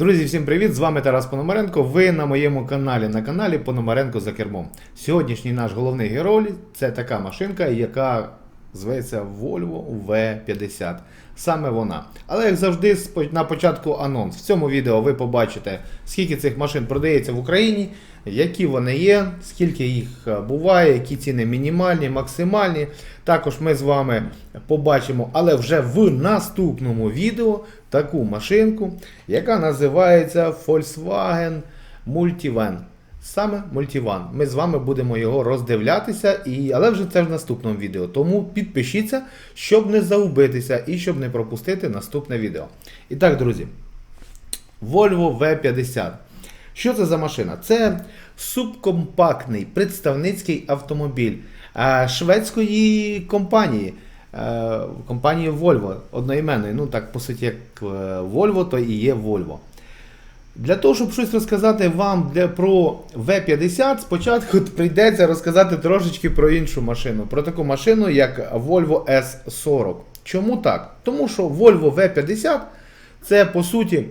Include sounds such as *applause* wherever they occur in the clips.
Друзі, всім привіт! З вами Тарас Пономаренко. Ви на моєму каналі, на каналі Пономаренко за кермом. Сьогоднішній наш головний герой це така машинка, яка зветься Volvo V50. Саме вона. Але як завжди, на початку анонс. В цьому відео ви побачите, скільки цих машин продається в Україні, які вони є, скільки їх е, буває, які ціни мінімальні, максимальні. Також ми з вами побачимо, але вже в наступному відео таку машинку, яка називається Volkswagen Multivan. Саме Multivan. Ми з вами будемо його роздивлятися, і... але вже це в наступному відео. Тому підпишіться, щоб не загубитися і щоб не пропустити наступне відео. І так, друзі, Volvo V50. Що це за машина? Це субкомпактний представницький автомобіль е, шведської компанії. е, Компанії Volvo одноіменної. Ну так, по суті, як е, Volvo, то і є Volvo. Для того, щоб щось розказати вам для, про V50, спочатку *laughs* прийдеться розказати трошечки про іншу машину. Про таку машину, як Volvo S40. Чому так? Тому що Volvo V50 це по суті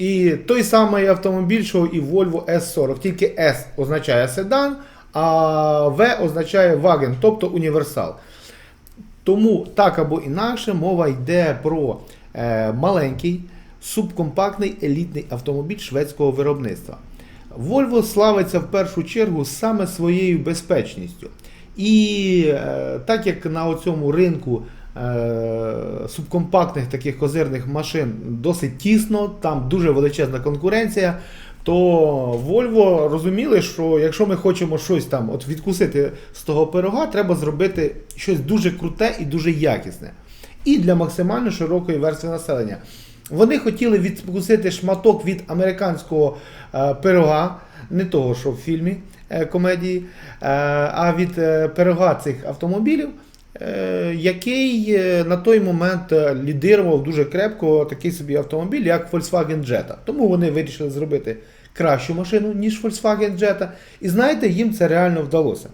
і той самий автомобіль, що і Volvo S40. Тільки S означає седан, а V означає ваген, тобто універсал. Тому так або інакше мова йде про е, маленький субкомпактний елітний автомобіль шведського виробництва. Volvo славиться в першу чергу саме своєю безпечністю. І е, так як на цьому ринку субкомпактних таких козирних машин досить тісно, там дуже величезна конкуренція, то Volvo розуміли, що якщо ми хочемо щось там от відкусити з того пирога, треба зробити щось дуже круте і дуже якісне. І для максимально широкої верстви населення. Вони хотіли відкусити шматок від американського е, пирога, не того, що в фільмі е, комедії, е, а від е, пирога цих автомобілів, е, який е, на той момент е, лідирував дуже крепко такий собі автомобіль, як Volkswagen Jetta. Тому вони вирішили зробити кращу машину, ніж Volkswagen Jetta. І знаєте, їм це реально вдалося.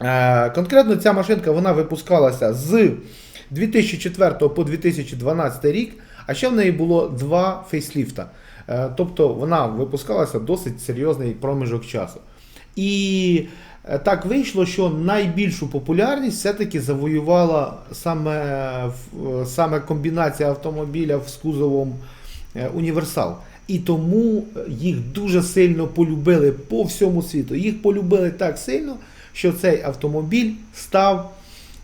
Е, Конкретно ця машинка вона випускалася з 2004 по 2012 рік, а ще в неї було два фейсліфта. Е, Тобто вона випускалася досить серйозний проміжок часу. І е, так вийшло, що найбільшу популярність все-таки завоювала саме, саме комбінація автомобіля з кузовом е, універсал. І тому їх дуже сильно полюбили по всьому світу. Їх полюбили так сильно, що цей автомобіль став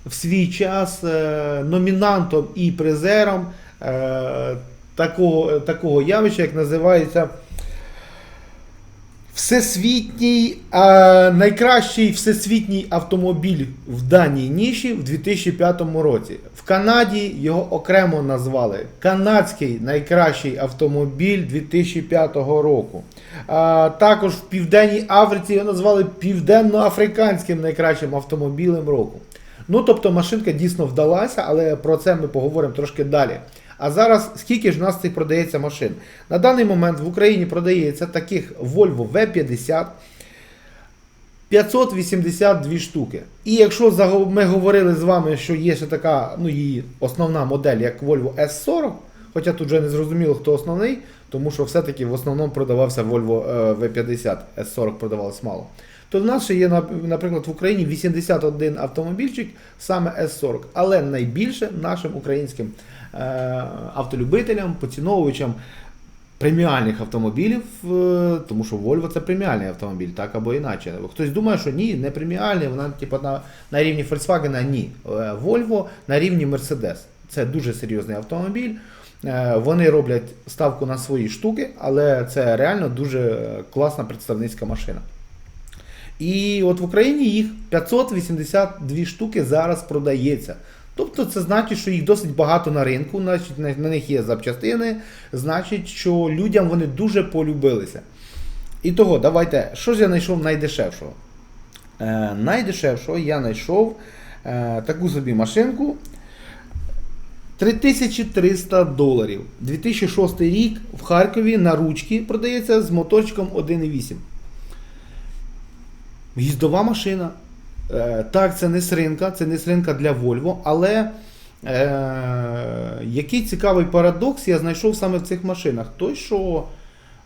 в свій час е, номінантом і призером е, такого, такого явища, як називається Всесвітній, е, найкращий всесвітній автомобіль в даній ніші в 2005 році. В Канаді його окремо назвали Канадський найкращий автомобіль 2005 року. А, також в Південній Африці його назвали Південно-Африканським найкращим автомобілем року. Ну, тобто машинка дійсно вдалася, але про це ми поговоримо трошки далі. А зараз скільки ж в нас цих продається машин? На даний момент в Україні продається таких Volvo V50 582 штуки. І якщо ми говорили з вами, що є ще така, ну її основна модель, як Volvo S40, хоча тут вже не зрозуміло, хто основний, тому що все-таки в основному продавався Volvo е, V50, S40 продавалось мало. То в нас ще є, наприклад, в Україні 81 автомобільчик, саме S40, але найбільше нашим українським е, автолюбителям, поціновувачам преміальних автомобілів, е, тому що Volvo це преміальний автомобіль, так або іначе. Хтось думає, що ні, не преміальний, вона типу, на, на рівні Volkswagen, ні. Е, Volvo на рівні Mercedes. Це дуже серйозний автомобіль. Вони роблять ставку на свої штуки, але це реально дуже класна представницька машина. І от в Україні їх 582 штуки зараз продається. Тобто це значить, що їх досить багато на ринку, значить на, них є запчастини, значить, що людям вони дуже полюбилися. І того, давайте, що ж я знайшов найдешевшого? Е, найдешевшого я знайшов е, таку собі машинку 3300 доларів. 2006 рік в Харкові на ручки продається з моторчиком 1.8. Їздова машина. Е, так, це не сринка, це не сринка для Volvo, але е, який цікавий парадокс я знайшов саме в цих машинах. Той, що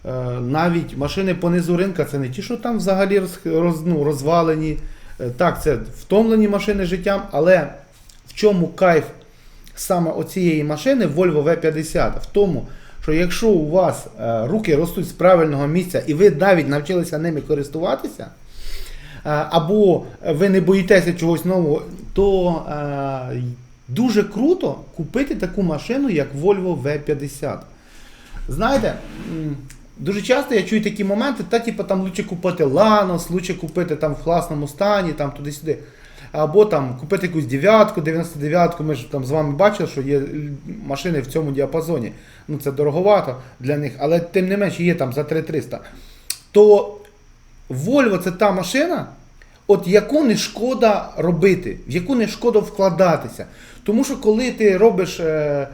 е, навіть машини понизу ринка, це не ті, що там взагалі роз, ну, розвалені. Е, Так, це втомлені машини життям, але в чому кайф саме оцієї машини Volvo V50? В тому, що якщо у вас е, руки ростуть з правильного місця і ви навіть навчилися ними користуватися, або ви не боїтеся чогось нового, то е, дуже круто купити таку машину, як Volvo V50. Знаєте, дуже часто я чую такі моменти, та типу там лучше купити Lanos, лучше купити там в класному стані, там туди-сюди. Або там купити якусь дев'ятку, 99-ку. Ми ж там з вами бачили, що є машини в цьому діапазоні. Ну це дороговато для них, але тим не менше є там за 3300. То Volvo це та машина, от яку не шкода робити, в яку не шкода вкладатися. Тому що коли ти робиш е,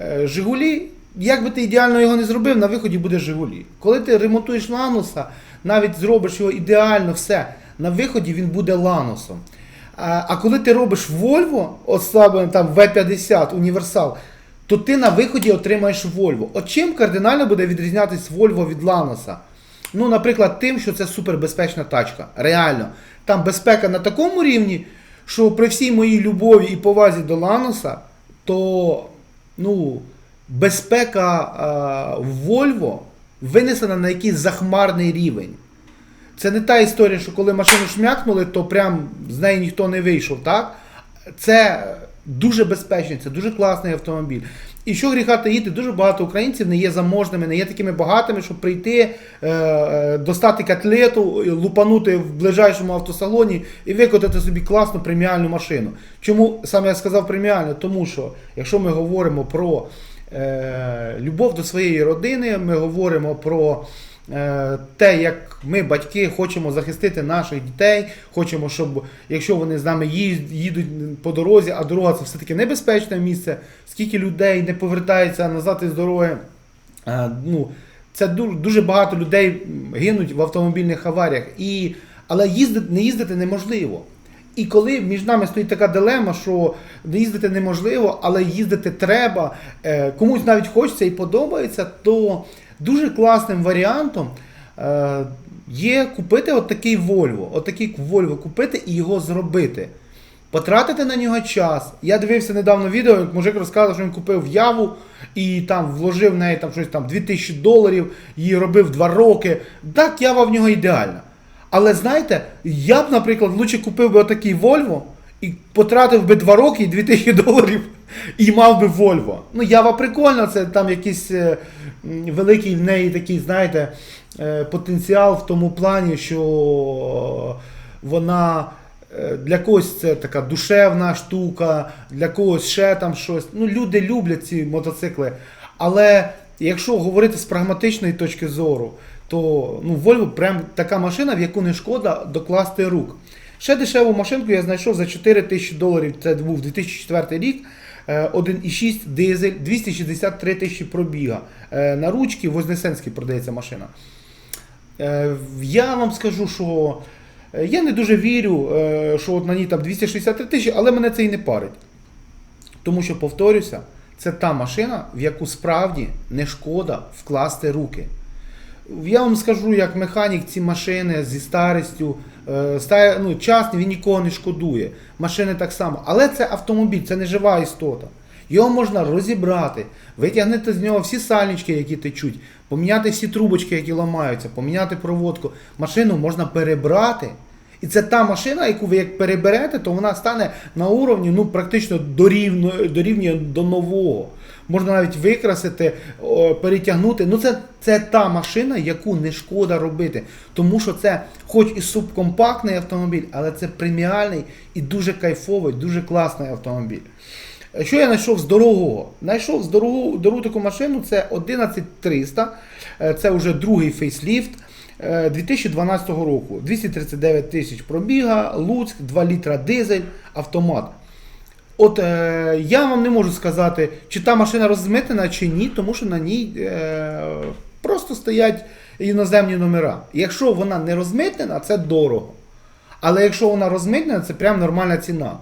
е, Жигулі, як би ти ідеально його не зробив, на виході буде Жигулі. Коли ти ремонтуєш Лануса, навіть зробиш його ідеально все, на виході він буде Ланусом. А, а коли ти робиш от саме там V50 універсал, то ти на виході отримаєш Volvo. От чим кардинально буде відрізнятись Volvo від Ланоса? Ну, наприклад, тим, що це супербезпечна тачка. Реально. Там безпека на такому рівні, що при всій моїй любові і повазі до Ланоса, то ну, безпека е, в Volvo винесена на якийсь захмарний рівень. Це не та історія, що коли машину шмякнули, то прям з неї ніхто не вийшов, так? Це дуже безпечний, це дуже класний автомобіль. І що гріха таїти, дуже багато українців не є заможними, не є такими багатими, щоб прийти, е, е, достати котлету, лупанути в ближайшому автосалоні і викотати собі класну преміальну машину. Чому саме я сказав преміальну? Тому що якщо ми говоримо про е, любов до своєї родини, ми говоримо про е, те, як ми, батьки, хочемо захистити наших дітей, хочемо, щоб якщо вони з нами їдуть по дорозі, а дорога це все-таки небезпечне місце, скільки людей не повертається назад із дороги. е, ну, це дуже, дуже багато людей гинуть в автомобільних аваріях. І, але їздити, не їздити неможливо. І коли між нами стоїть така дилема, що не їздити неможливо, але їздити треба, е, комусь навіть хочеться і подобається, то дуже класним варіантом е, є купити от такий Volvo, от такий Volvo купити і його зробити. Потратити на нього час. Я дивився недавно відео, як мужик розказував, що він купив яву і там вложив в неї там щось там 2000 доларів, її робив 2 роки. Так, ява в нього ідеальна. Але знаєте, я б, наприклад, лучше купив би отакий Volvo і потратив би 2 роки і 2000 доларів і мав би Volvo. Ну, ява прикольна, це там якийсь е, великий в неї такий, знаєте, е, потенціал в тому плані, що вона. е, Для когось це така душевна штука, для когось ще там щось. Ну, люди люблять ці мотоцикли. Але якщо говорити з прагматичної точки зору, то ну, Volvo прям така машина, в яку не шкода докласти рук. Ще дешеву машинку я знайшов за 4 тисячі доларів. Це був 2004 рік. е, 1,6 дизель, 263 тисячі пробіга. Е, На ручки Вознесенській продається машина. Е, Я вам скажу, що е, я не дуже вірю, е, що от на ній там 263 тисячі, але мене це і не парить. Тому що, повторюся, це та машина, в яку справді не шкода вкласти руки. Я вам скажу, як механік ці машини зі старістю, е, ну, часні, він нікого не шкодує. Машини так само. Але це автомобіль, це не жива істота. Його можна розібрати, витягнути з нього всі сальнички, які течуть, поміняти всі трубочки, які ламаються, поміняти проводку. Машину можна перебрати. І це та машина, яку ви як переберете, то вона стане на уровні ну, практично дорівнює до нового. Можна навіть викрасити, перетягнути. Ну це, це та машина, яку не шкода робити. Тому що це, хоч і субкомпактний автомобіль, але це преміальний і дуже кайфовий, дуже класний автомобіль. Що я знайшов з дорогого? Знайшов з дорогу, дорогу таку машину, це 11300, е, це вже другий фейсліфт е, 2012 року. 239 тисяч пробіга, Луцьк, 2 літра дизель, автомат. От е, я вам не можу сказати, чи та машина розмитнена, чи ні, тому що на ній е, просто стоять іноземні номера. Якщо вона не розмитнена, це дорого. Але якщо вона розмитнена, це прям нормальна ціна.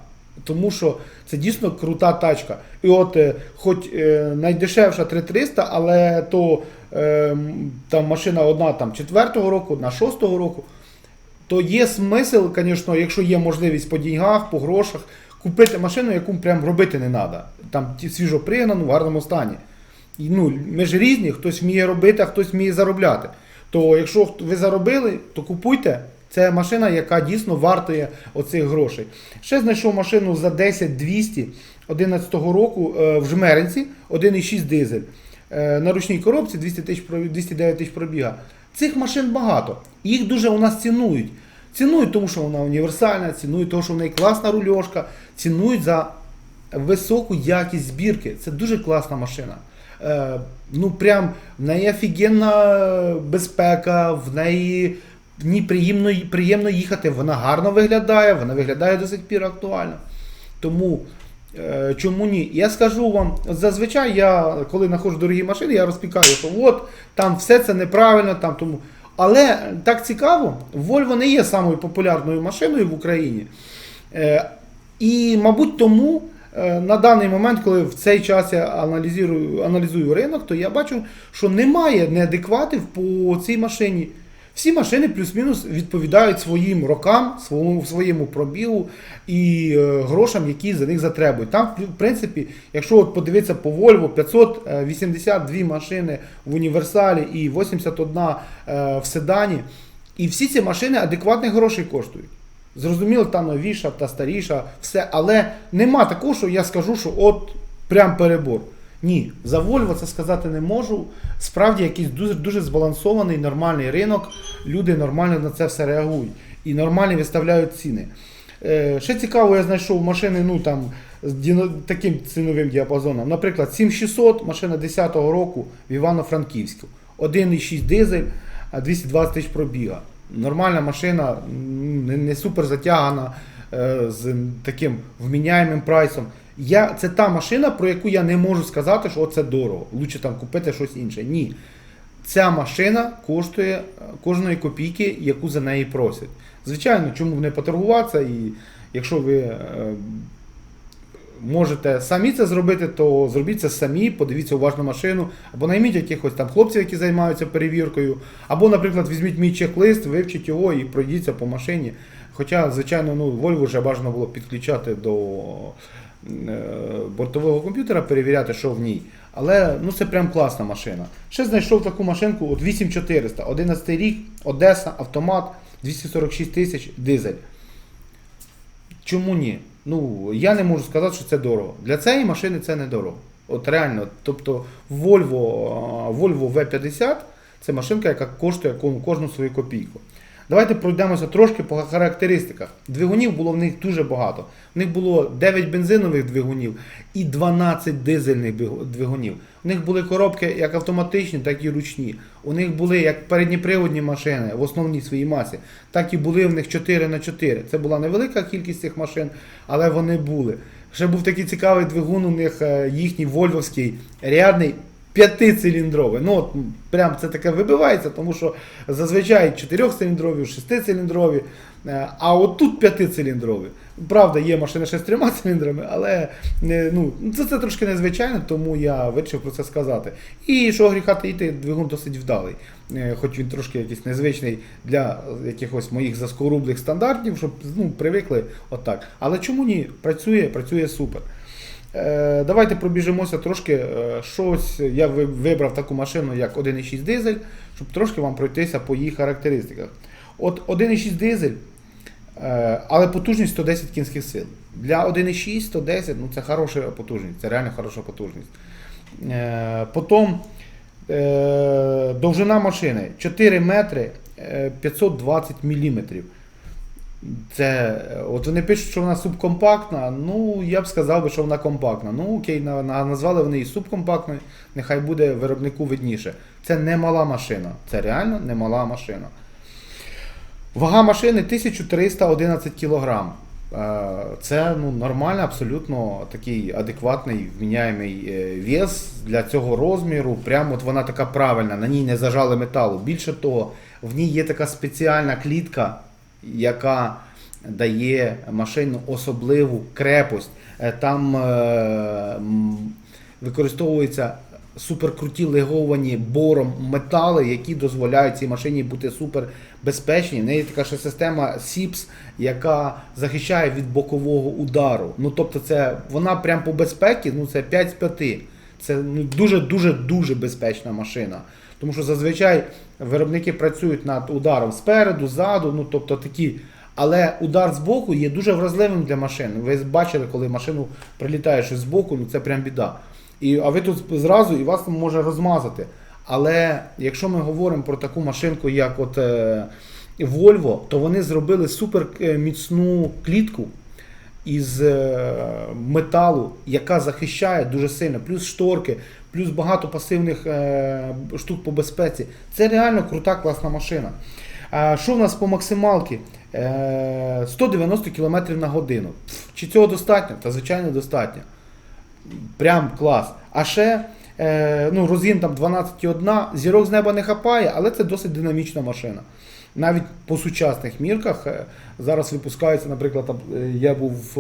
Тому що це дійсно крута тачка. І от, е, хоч е, найдешевша 3300, але то е, там машина одна там 4-го року, одна 6-го року, то є смисл, звісно, якщо є можливість по деньгах, по грошах, купити машину, яку прям робити не треба. Там свіжо пригнану в гарному стані. І, ну, ми ж різні, хтось вміє робити, а хтось вміє заробляти. То якщо ви заробили, то купуйте. Це машина, яка дійсно вартує оцих грошей. Ще знайшов машину за 10 200 11 року е, в Жмеринці, 1,6 дизель. Е, на ручній коробці 200 тисяч 209 тисяч пробіга. Цих машин багато. Їх дуже у нас цінують. Цінують, тому що вона універсальна, цінують, тому що в неї класна рульошка, цінують за високу якість збірки. Це дуже класна машина. Е, ну прям в неї офігенна безпека, в неї в приємно, приємно їхати, вона гарно виглядає, вона виглядає до сих пір актуально. Тому е, чому ні? Я скажу вам, зазвичай я, коли знаходжу дорогі машини, я розпікаю, що от там все це неправильно, там тому. Але так цікаво, Volvo не є самою популярною машиною в Україні. Е, і, мабуть, тому е, на даний момент, коли в цей час я аналізую, аналізую ринок, то я бачу, що немає неадекватів по цій машині. Всі машини плюс-мінус відповідають своїм рокам, своєму, своєму пробігу і е, грошам, які за них затребують. Там, в принципі, якщо от подивитися по Volvo, 582 машини в універсалі і 81 е, в седані. І всі ці машини адекватних грошей коштують. Зрозуміло, та новіша, та старіша, все, але нема такого, що я скажу, що от прям перебор. Ні, за це сказати не можу. Справді якийсь дуже, дуже збалансований, нормальний ринок. Люди нормально на це все реагують і нормально виставляють ціни. Е, ще цікаво, я знайшов машини ну, там, з діно- таким ціновим діапазоном. Наприклад, 7600, машина 10-го року в Івано-Франківську. 1,6 дизель, а 220 тисяч пробіга. Нормальна машина, не, не супер затягана, е, з таким вміняємим прайсом. Я, це та машина, про яку я не можу сказати, що це дорого. Лучше там купити щось інше. Ні. Ця машина коштує е, кожної копійки, яку за неї просять. Звичайно, чому б не поторгуватися, і якщо ви е, можете самі це зробити, то зробіть це самі, подивіться уважно машину, або найміть якихось там хлопців, які займаються перевіркою, або, наприклад, візьміть мій чек-лист, вивчіть його і пройдіться по машині. Хоча, звичайно, ну, Volvo вже бажано було підключати до бортового комп'ютера, перевіряти, що в ній. Але ну, це прям класна машина. Ще знайшов таку машинку от 8400, 11 рік, Одеса, автомат, 246 тисяч, дизель. Чому ні? Ну, я не можу сказати, що це дорого. Для цієї машини це не дорого. От реально, тобто Volvo, Volvo V50 це машинка, яка коштує кожну свою копійку. Давайте пройдемося трошки по характеристиках. Двигунів було в них дуже багато. В них було 9 бензинових двигунів і 12 дизельних двигунів. У них були коробки як автоматичні, так і ручні. У них були як передніприводні машини в основній своїй масі, так і були в них 4 на 4 Це була невелика кількість цих машин, але вони були. Ще був такий цікавий двигун у них е, їхній вольвовський, рядний. П'ятициліндровий. Ну, от, прям це таке вибивається, тому що зазвичай чотирьохциліндрові, шестициліндрові, е, а от тут п'ятициліндрові. Правда, є машини ще з трьома циліндрами, але ну, це, це трошки незвичайно, тому я вирішив про це сказати. І що гріха таїти, двигун досить вдалий. Е, Хоч він трошки якийсь незвичний для якихось моїх заскорублих стандартів, щоб ну, привикли отак. Але чому ні? Працює, працює супер. Е, Давайте пробіжимося трошки. е, Щось я вибрав таку машину, як 1,6 дизель, щоб трошки вам пройтися по її характеристиках. От 1,6 дизель, е, але потужність 110 кінських сил. Для 1,6 110 ну це хороша потужність, це реально хороша потужність. Потім довжина машини 4 метри е, 520 міліметрів. Це, е, от вони пишуть, що вона субкомпактна. Ну, я б сказав би, що вона компактна. Ну, окей, на- на- назвали вони її субкомпактною, нехай буде виробнику видніше. Це не мала машина. Це реально не мала машина. Вага машини 1311 кг. Це ну, нормально, абсолютно такий адекватний, вміняємий е, вес для цього розміру. Прямо от вона така правильна, на ній не зажали металу. Більше того, в ній є така спеціальна клітка, яка дає машину особливу крепость. Е, Там е, використовуються суперкруті леговані бором метали, які дозволяють цій машині бути супер безпечні. В неї така ще система SIPS, яка захищає від бокового удару. Ну тобто, це вона прям по безпеці, ну це 5 з 5. Це ну, дуже дуже дуже безпечна машина. Тому що зазвичай виробники працюють над ударом спереду, ззаду, ну тобто такі. Але удар з боку є дуже вразливим для машин. Ви бачили, коли машину прилітає щось з боку, ну це прям біда. І, а ви тут зразу і вас там може розмазати. Але якщо ми говоримо про таку машинку, як от е, Volvo, то вони зробили супер е, міцну клітку із е, металу, яка захищає дуже сильно, плюс шторки, плюс багато пасивних е, штук по безпеці. Це реально крута, класна машина. Що в нас по максималці? Е, 190 км на годину. Чи цього достатньо? Та звичайно достатньо. Прям клас. А ще ну, розгін там 12,1, зірок з неба не хапає, але це досить динамічна машина. Навіть по сучасних мірках е, зараз випускаються, наприклад, е, я був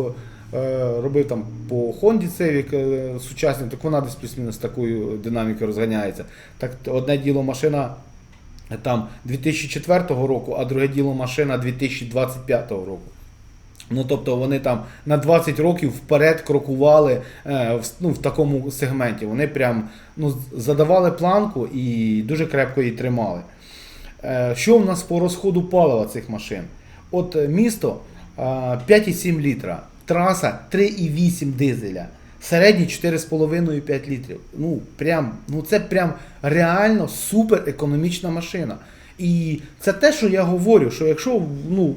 е, робив там по Honda Civic е, сучасній, так вона десь плюс-мінус такою динамікою розганяється. Так одне діло машина е, там 2004 року, а друге діло машина 2025 року. Ну, тобто вони там на 20 років вперед крокували е, в, ну, в такому сегменті. Вони прям ну, задавали планку і дуже крепко її тримали. Е, що в нас по розходу палива цих машин? От е, місто е, 5,7 літра, траса 3,8 дизеля, середній 4,5-5 літрів. Ну, прям, ну це прям реально супер економічна машина. І це те, що я говорю, що якщо ну,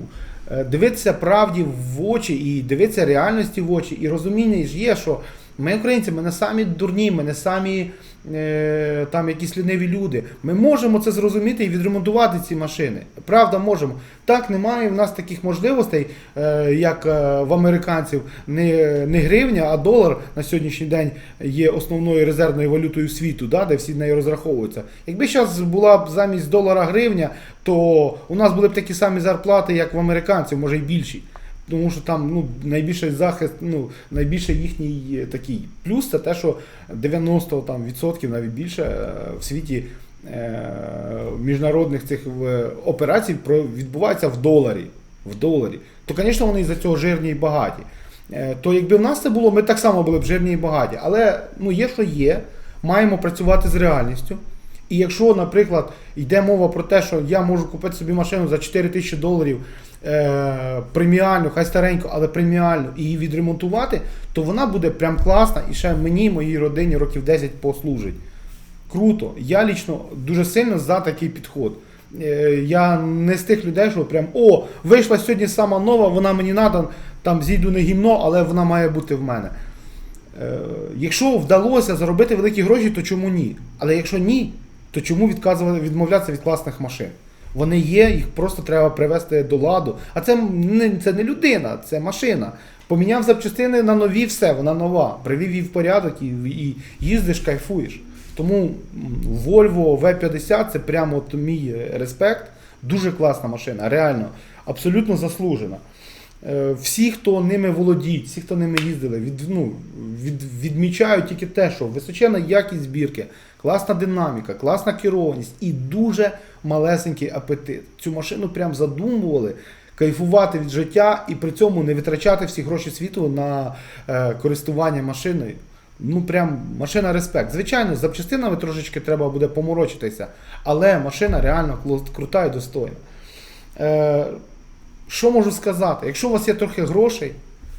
дивитися правді в очі і дивитися реальності в очі, і розуміння ж є, що ми, українці, ми не самі дурні, ми не самі е, там якісь ліниві люди. Ми можемо це зрозуміти і відремонтувати ці машини. Правда, можемо. Так, немає в нас таких можливостей, е, як е, в американців, не, не гривня, а долар на сьогоднішній день є основною резервною валютою світу, да, де всі нею розраховуються. Якби зараз була б замість долара гривня, то у нас були б такі самі зарплати, як в американців, може й більші. Тому що там ну, найбільший захист, ну, найбільше їхній е, такий плюс це те, що 90 там, відсотків, навіть більше е, в світі е, міжнародних цих операцій відбувається в доларі. В доларі. То, звісно, вони із-за цього жирні і багаті. Е, То якби в нас це було, ми так само були б жирні і багаті. Але ну, є, що є, маємо працювати з реальністю. І якщо, наприклад, йде мова про те, що я можу купити собі машину за 4 тисячі доларів е, преміальну, хай стареньку, але преміальну, і її відремонтувати, то вона буде прям класна і ще мені, моїй родині років 10 послужить. Круто. Я лічно дуже сильно за такий підход. Е, Я не з тих людей, що прям о, вийшла сьогодні сама нова, вона мені надо, там зійду не гімно, але вона має бути в мене. Е, Якщо вдалося заробити великі гроші, то чому ні? Але якщо ні, то чому відмовлятися від класних машин? Вони є, їх просто треба привести до ладу. А це не, це не людина, це машина. Поміняв запчастини на нові, все, вона нова. Привів її в порядок і, і їздиш, кайфуєш. Тому Volvo V50 це прямо от мій респект. Дуже класна машина, реально, абсолютно заслужена. Е, Всі, хто ними володіють, всі, хто ними їздили, від, ну, від, відмічають тільки те, що височена якість збірки, класна динаміка, класна керованість і дуже малесенький апетит. Цю машину прям задумували кайфувати від життя і при цьому не витрачати всі гроші світу на е, користування машиною. Ну прям машина респект. Звичайно, запчастинами трошечки треба буде поморочитися, але машина реально крута і достойна. Е, що можу сказати? Якщо у вас є трохи грошей,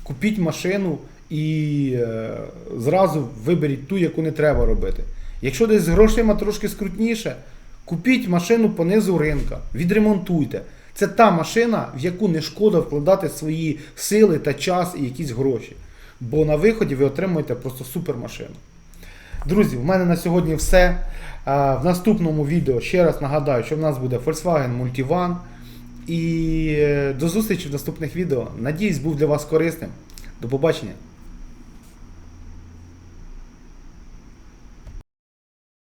купіть машину і е, зразу виберіть ту, яку не треба робити. Якщо десь з грошима трошки скрутніше, купіть машину по низу ринка, відремонтуйте. Це та машина, в яку не шкода вкладати свої сили та час і якісь гроші. Бо на виході ви отримуєте просто супермашину. Друзі, в мене на сьогодні все. В наступному відео ще раз нагадаю, що в нас буде Volkswagen Multivan. І е, до зустрічі в наступних відео. Надіюсь, був для вас корисним. До побачення.